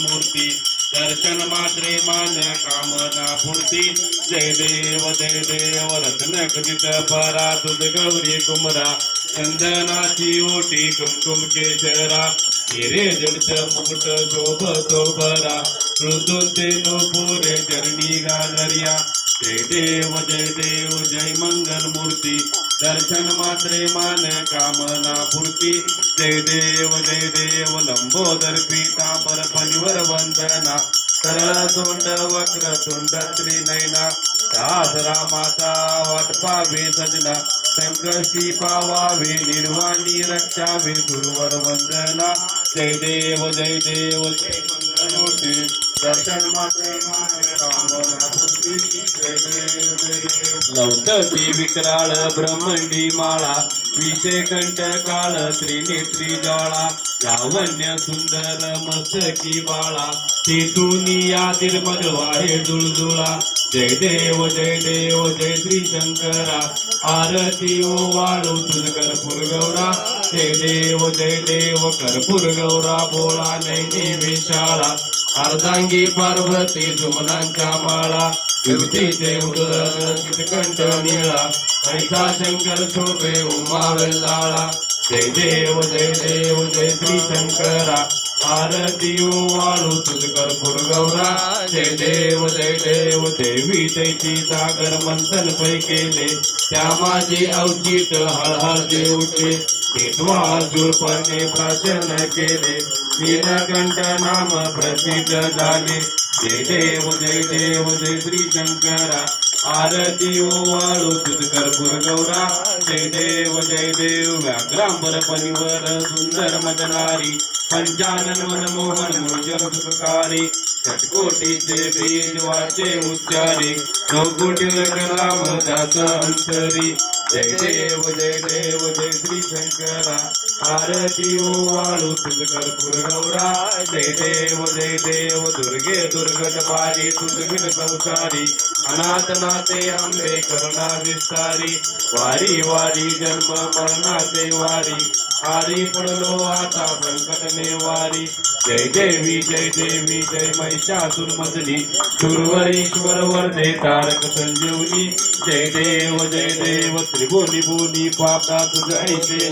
मूर्ती दर्शन मात्रे मान कामना पूर्ती जय देव जय देव रत्न कथित परा तुझ गौरी कुमरा. चंदनाची ओटी कुमकुम केशरा. हिरे जडच मुकुट शोभतो बरा मृदुल तेनो चरणी गानरिया जय देव जय देव जय मंगल मूर्ती दर्शन मात्रे मान कामना पूर्ती. जय देव जय देव लंबोदर पीतांबर फणीवर वंदना. सरळ तोंड वक्र तुंड त्रिनयना. दास रामाचा वाट पावे सजना. संकष्टी पावावे निर्वाणी रक्षावे गुरुवर वंदना. जय देव जय देव जय मंगलमूर्ती लवतती विक्राळ ब्रह्मंडी माळा विषय कंठ काळ त्रिनेत्री ज्वाळा लावण्य सुंदर मस्तकी बाळा तेथून यातील वाहे दुळदुळा जय देव जय देव जय श्री शंकरा. आरती ओ वाळू तुझ कर्पूर गौरा जय देव जय देव कर्पूर गौरा बोळा नैनी विशाळा. अर्धांगी पार्वती सुमनांच्या माळा युवतीचे उदर कंठ निळा ऐसा शंकर शोभे उमावलाळा जय देव जय देव जय श्री शंकरा. आरती वाळू तुझ कर्पूर गौरा जय देव जय देव देवी तैची सागर मंथन पै केले. त्या माझे अवचित हळहळ जे उठले केतवार जुळपणे केले नीलकंठ नाम प्रसिद्ध झाले जय देव जय देव जय श्री शंकरा आरती ओ वाळू तुझ कर्पूर गौरा जय देव जय देव व्याघ्रांबर पनिवर सुंदर मदनारी पंचानन मनमोहन मोजन सुखकारी षटकोटीचे बीज वाचे उच्चारी नवकोटी राम दास अंतरी जय देव जय देव आरती वाळू तुझ कर्पूर गौरा. जय देव जय देव दुर्गे दुर्गट पारी तुझ संसारी. अनाथ नाते आंबे करुणा विस्तारी वारी वारी जन्म मरणाचे वारी. आरी पडलो आता संकट नेवारी. जय देवी जय देवी जय महिषासुर मदनी सुरवरीश्वर वरदे तारक संजीवनी. जय देव जय देव त्रिभुवनी बोली पापा तुझ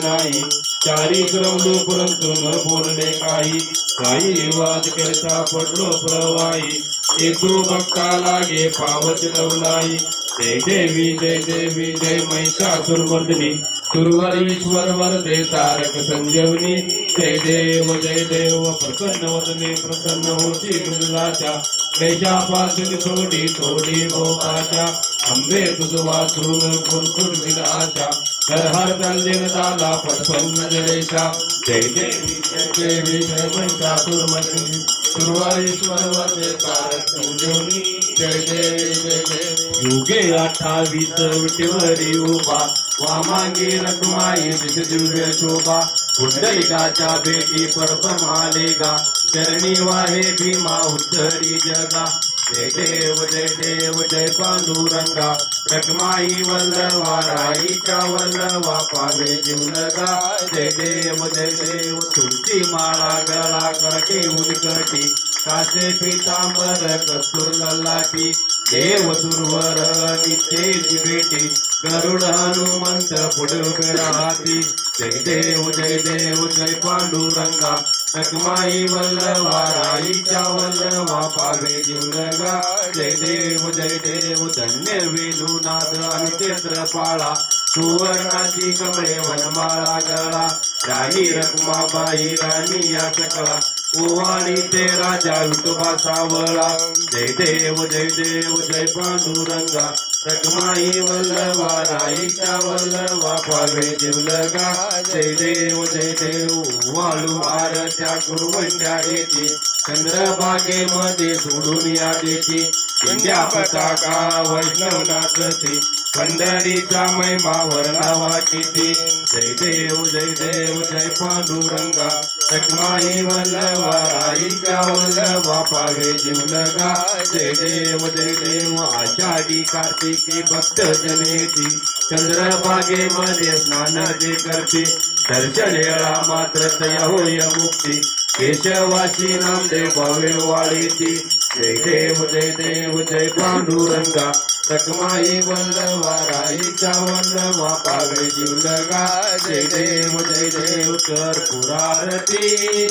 नाही. चारी क्रमलो परंतु न बोलले काही. काही वाद करता पडलो प्रवाही. येतो भक्ता लागे पावच नवलाई जय देवी जय देवी जय महिषासुर मर्दनी सुरवरीश्वर वरदे तारक संजीवनी जय देव जय देव प्रसन्न वदने प्रसन्न होती मृदुलाच्या क्लेशापासून थोडी थोडी गोपाच्या अंबे तुझ वाचून कुरकुर आशा हर हर दंडिन दाला प्रसन्न जयचा जय देवी जय देवी जय महिषासुर मर्दनी सुरवारीश्वर वरदे तारक संजीवनी जय देवी जय देवी. युगे अठ्ठावीस विटेवरी उभा. वामांगी रखमाई दिस दिव्य शोभा. कुंडलिकाच्या भेटी परपमालेगा चरणी वाहे भीमा उद्धरी जगा. जय देव जय देव जय पांडुरंगा. रखमाई वल्लवा राईच्या वल्लवा पावे जीवलगा जय देव जय देव तुळशी माळा गळा करके उलकटी कासे पितांबर कस्तूर लाटी देव दुर्वर नित्येची भेटी गरुड हनुमंत पुढे राहती जय देव जय देव जय पांडुरंगा रखमाई वल्लवा राईच्या वल्लवा पावे जीवलगा जय देव जय देव धन्य वेणुनाथ आणि क्षेत्रपाळा सुवर्णाची कमळे वनमाळा गळा. राणी रखमाबाई राणी या सकळा. ओवाळी ते राजा विठोबा सावळा जय देव जय देव जय पांडुरंगा. रखमाई वल्लवा राईच्या वल्लवा पावे जिवलगा जय देव जय देव वाळू आरत्या कुरवंड्या येते चंद्रभागेमध्ये सोडून या देते. इंद्या पताका वैष्णव नाचते पंढरीचा महिमा वर्णावा किती? जय देव जय देव जय पांडुरंगा. रखमाई वल्लवा राईच्या वल्लवा पावे जीवलगा जय देव जय देव आषाढी कार्तिकी भक्त जनेती चंद्रभागेमध्ये स्नान जे करते. दर्शनेळा मात्र तया होय मुक्ती. केशवाशी नामदेव भावेवाडीची जय देव जय देव जय पांडुरंगा. रखमाई वल्लवा राईचा वल्लवा पावे जीवलगा. जय देव जय देव कर पुरारती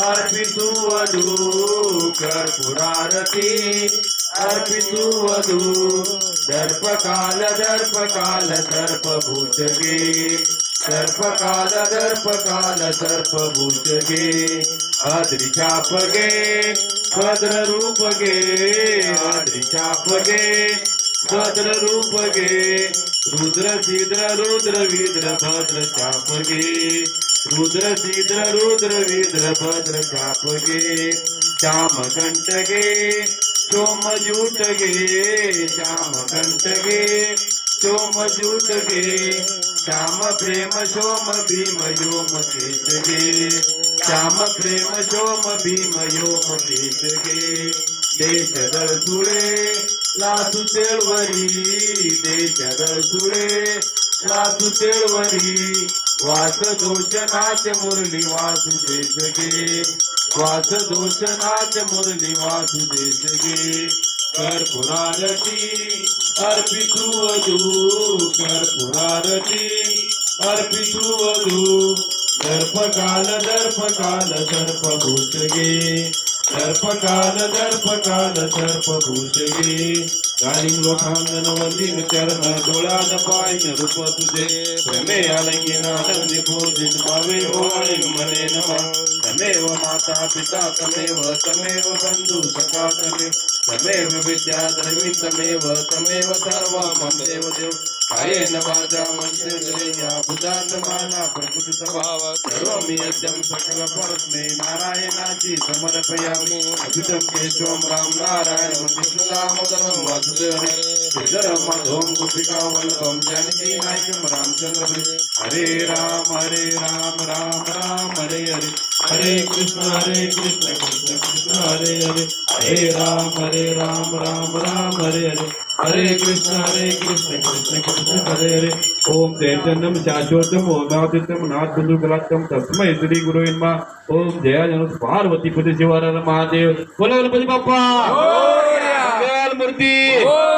अर्पितू वधू कर पुरारती अर्पितू वधू दर्पकाल दर्पकाल दर्प भूषगे सर्पकाल दर्पकाल सर्प भूषगे आद्री अद्रिचापगे भद्र रूप गे रुद्र सिद्र रुद्र विद्र भद्र चापगे. रुद्र सिद्र रुद्र विद्र भद्र चापगे. श्याम कंटगे सोम जूटगे श्याम कंटगे सोम जूटगे श्याम प्रेम सोम भीम योम केतगे. श्याम प्रेम सोम भीम योम केतगे. देश दळसुळे लासू तेळवरी देश दळसुळे लासू तेळवरी वास दोष नाच मुरली देश गे वास दोष नाच मुरली देश गे कर पुरारती अर्पितू वधू कर पुरारती अर्पितू वधू. दर्प काल दर्प भूषगे दर्पकाल गे दर्प भूषगे गाणी लोकांगण वंदिन चरण डोळ्यान पाहिन रूप तुझे. प्रेमे आलिंगन आनंदी पूजिन भावे ओवाळीन मने नमा. तमेव माता पिता तमेव तमेव बंधू सखा तमेव तमेव विद्या द्रवी तमेव तमेव सर्वा ममेव देव. అయేన వాచా మంత్రేంద్రియా బుద్ధాత్మాన ప్రకృతి స్వభావ కరోమి యజ్ఞం సకల పరస్మే నారాయణాచి సమర్పయామి. అభితం కేశవం రామ్ నారాయణం కృష్ణదామోదరం వాసుదేవం. శ్రీధరం మధోం గోపికా వల్లభం జానకీ నాయకం రామచంద్ర హరే రామ హరే రామ రామ రామ హరే హరే. हरे हरे हरे कृष्ण हरे कृष्ण कृष्ण कृष्ण हरे हरे हरे राम हरे राम राम राम हरे हरे हरे कृष्ण हरे कृष्ण कृष्ण कृष्ण हरे हरे ओम चैतन्यम शाश्वतम ओमादित्यम नाथ बंधु कलात्म तस्मै श्री गुरु नमः ओम जया जन पार्वती पति शिवार महादेव बोला गणपती बाप्पा मंगल मूर्ती